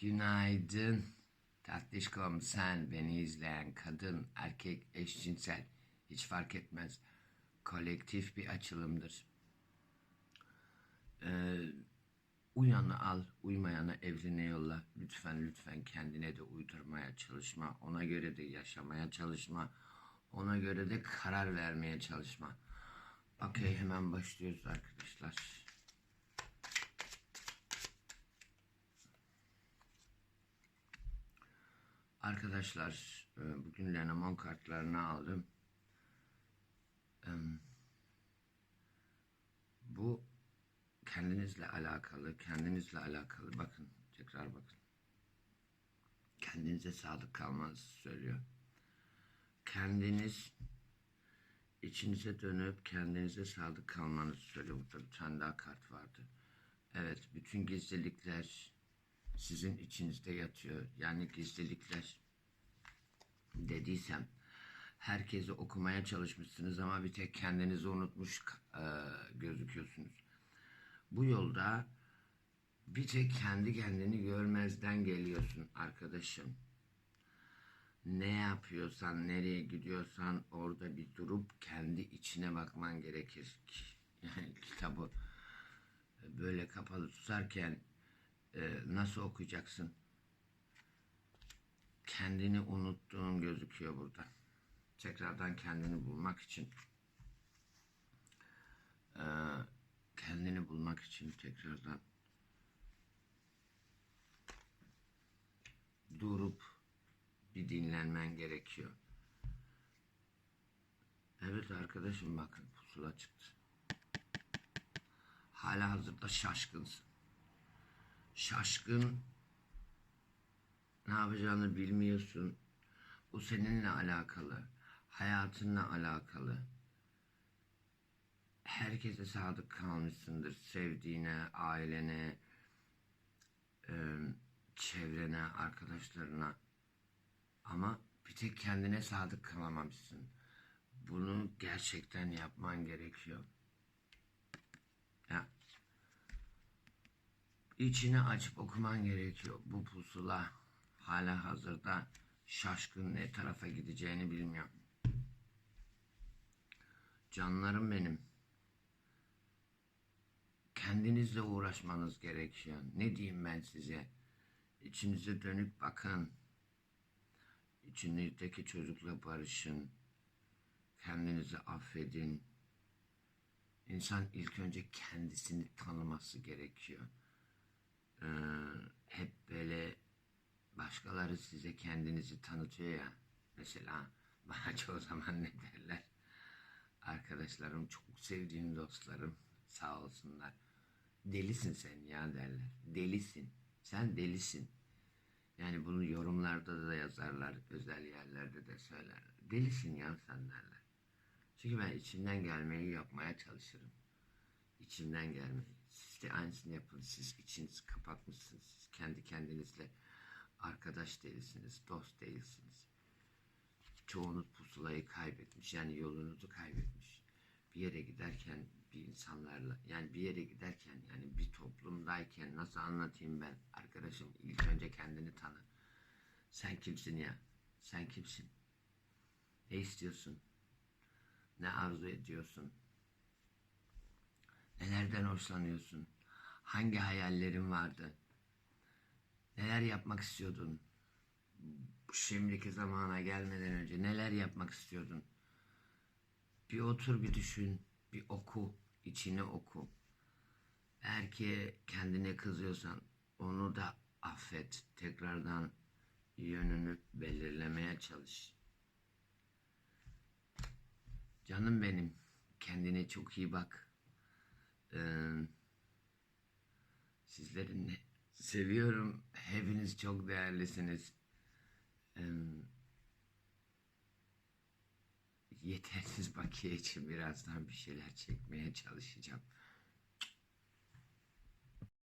Günaydın. Tatlışkom sen beni izleyen kadın, erkek, eşcinsel hiç fark etmez. Kolektif bir açılımdır. Ee, uyanı al, uymayanı evine yolla. Lütfen lütfen kendine de uydurmaya çalışma. Ona göre de yaşamaya çalışma. Ona göre de karar vermeye çalışma. Okey hemen başlıyoruz arkadaşlar. Arkadaşlar e, bugün Lenormand kartlarını aldım. Em, Bu kendinizle alakalı, kendinizle alakalı. Bakın, tekrar bakın. Kendinize sadık kalmanızı söylüyor. Kendiniz içinize dönüp kendinize sadık kalmanızı söylüyor. Burada bir tane daha kart vardı. Evet, bütün gizlilikler sizin içinizde yatıyor. Yani gizlilikler dediysem herkesi okumaya çalışmışsınız ama bir tek kendinizi unutmuş e, gözüküyorsunuz. Bu yolda bir tek kendi kendini görmezden geliyorsun arkadaşım. Ne yapıyorsan, nereye gidiyorsan orada bir durup kendi içine bakman gerekir. Yani kitabı böyle kapalı tutarken e, nasıl okuyacaksın? Kendini unuttuğun gözüküyor burada. Tekrardan kendini bulmak için e, kendini bulmak için tekrardan durup bir dinlenmen gerekiyor. Evet arkadaşım bakın pusula çıktı. Hala hazırda şaşkınsın. Şaşkın ne yapacağını bilmiyorsun. Bu seninle alakalı. Hayatınla alakalı. Herkese sadık kalmışsındır. Sevdiğine, ailene, e, çevrene, arkadaşlarına. Ama bir tek kendine sadık kalamamışsın. Bunu gerçekten yapman gerekiyor. Ya İçini açıp okuman gerekiyor. Bu pusula hala hazırda şaşkın ne tarafa gideceğini bilmiyor. Canlarım benim. Kendinizle uğraşmanız gerekiyor. Ne diyeyim ben size? İçinize dönüp bakın. İçinizdeki çocukla barışın. Kendinizi affedin. İnsan ilk önce kendisini tanıması gerekiyor. Ee, hep böyle başkaları size kendinizi tanıtıyor ya. Mesela bana çoğu zaman ne derler? Arkadaşlarım, çok sevdiğim dostlarım sağ olsunlar. Delisin sen ya derler. Delisin. Sen delisin. Yani bunu yorumlarda da yazarlar, özel yerlerde de söyler. Delisin ya sen derler. Çünkü ben içimden gelmeyi yapmaya çalışırım. İçimden gelmeyi. Siz de aynısını yapın. Siz içinizi kapatmışsınız. Siz kendi kendinizle arkadaş değilsiniz, dost değilsiniz. Çoğunuz pusulayı kaybetmiş. Yani yolunuzu kaybetmiş. Bir yere giderken bir insanlarla yani bir yere giderken yani bir toplumdayken nasıl anlatayım ben arkadaşım ilk önce kendini tanı. Sen kimsin ya? Sen kimsin? Ne istiyorsun? Ne arzu ediyorsun? Nelerden hoşlanıyorsun? Hangi hayallerin vardı? Neler yapmak istiyordun? Şimdiki zamana gelmeden önce neler yapmak istiyordun? Bir otur bir düşün, bir oku, içine oku. Eğer ki kendine kızıyorsan onu da affet. Tekrardan yönünü belirlemeye çalış. Canım benim, kendine çok iyi bak. Ee, sizleri ne- seviyorum. Hepiniz çok değerlisiniz. Ee, yetersiz bakiye için birazdan bir şeyler çekmeye çalışacağım.